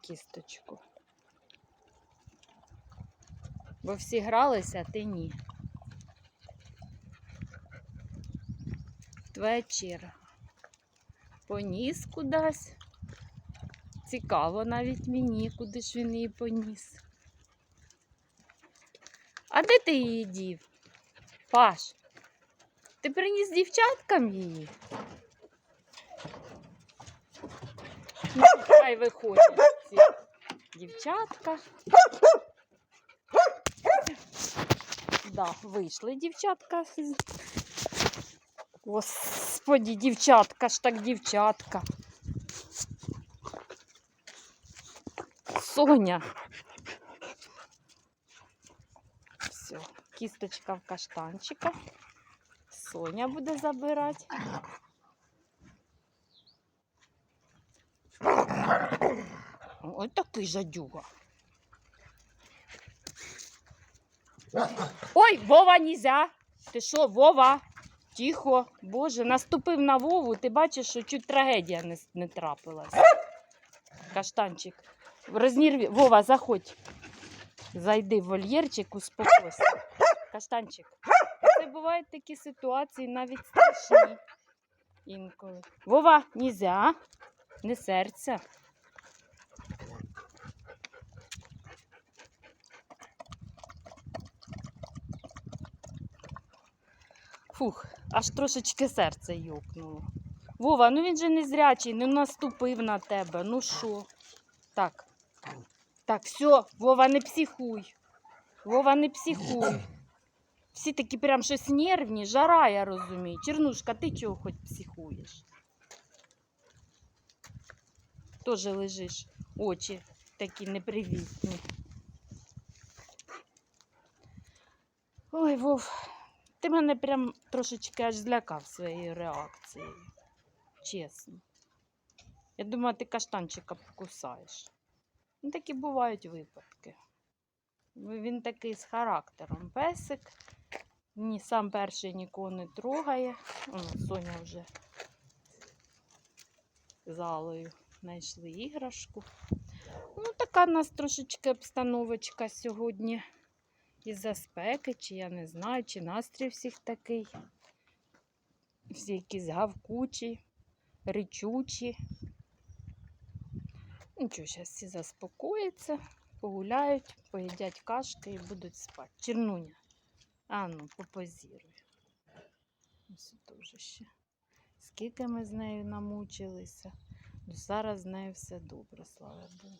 кісточку. Бо всі гралися, а ти ні. Черга. Поніс кудись. Цікаво навіть мені, куди ж він її поніс. А де ти її дів? Паш, ти приніс дівчаткам її? Ну, хай виходять ці дівчатка. Да, вийшли дівчатка. Господі, дівчатка ж так дівчатка. Соня. Все, кісточка в каштанчика. Соня буде забирати. Ой, такий жадюга. Ой, Вова, нельзя. Ти що, Вова? Тихо, Боже, наступив на Вову, ти бачиш, що чуть трагедія не, не трапилась. Каштанчик. Рознірві. Вова, заходь. Зайди в вольєрчик, успокойся. Каштанчик. Це бувають такі ситуації навіть страшні інколи. Вова, нельзя. Не серця. Фух, аж трошечки серце йокнуло. Вова, ну він же не зрячий, не наступив на тебе. Ну що? Так. Так, все, Вова, не психуй. Вова, не психуй. Всі такі прям щось нервні, жара, я розумію. Чернушка, ти чого хоч психуєш? Тоже лежиш. Очі такі непривітні. Ой, Вов, ти мене прям трошечки аж злякав своєю реакцією. Чесно. Я думала, ти каштанчика покусаєш. Ну, такі бувають випадки. Він такий з характером. Песик. Ні, сам перший нікого не трогає. О, Соня вже залою знайшли іграшку. Ну, така в нас трошечки обстановочка сьогодні. Із-за спеки, чи я не знаю, чи настрій всіх такий. Всі якісь гавкучі, речучі. Нічого, зараз всі заспокояться, погуляють, поїдять кашки і будуть спати. Чернуня. А ну, попозіруй. Ось дуже ще. Скільки ми з нею намучилися. Ну, зараз з нею все добре, слава Богу.